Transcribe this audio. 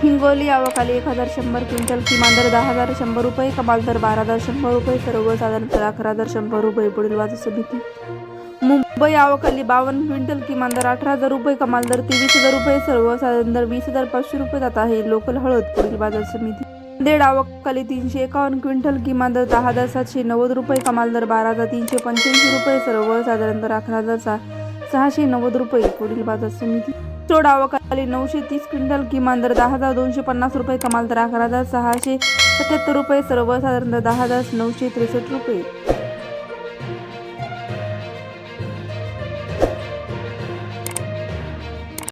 हिंगोली आवकाली एक हजार शंभर क्विंटल किमान दर दहा हजार शंभर रुपये कमाल दर बारा हजार शंभर रुपये सर्वसाधारण दर अकरा हजार शंभर रुपये पुढील बाजार समिती मुंबई आवकाली बावन्न क्विंटल किमान दर अठरा हजार रुपये कमाल दर तेवीस हजार रुपये सर्वसाधारण दर वीस हजार पाचशे रुपये जात आहे लोकल हळद पुढील बाजार समिती. देड आवकाली तीनशे एकावन्न क्विंटल किमान दर दहा हजार सातशे नव्वद रुपये कमाल दर बारा हजार तीनशे पंच्याऐंशी रुपये सर्वसाधारण दर अकरा हजार सहाशे नव्वद रुपये पुढील बाजार समिती. चोड आवकाली नऊशे तीस क्विंटल किमान दर दहा हजार दोनशे पन्नास रुपये कमाल दर अकरा हजार सहाशे सत्याहत्तर रुपये सर्वसाधारण दर दहा हजार नऊशे त्रेसष्ट रुपये.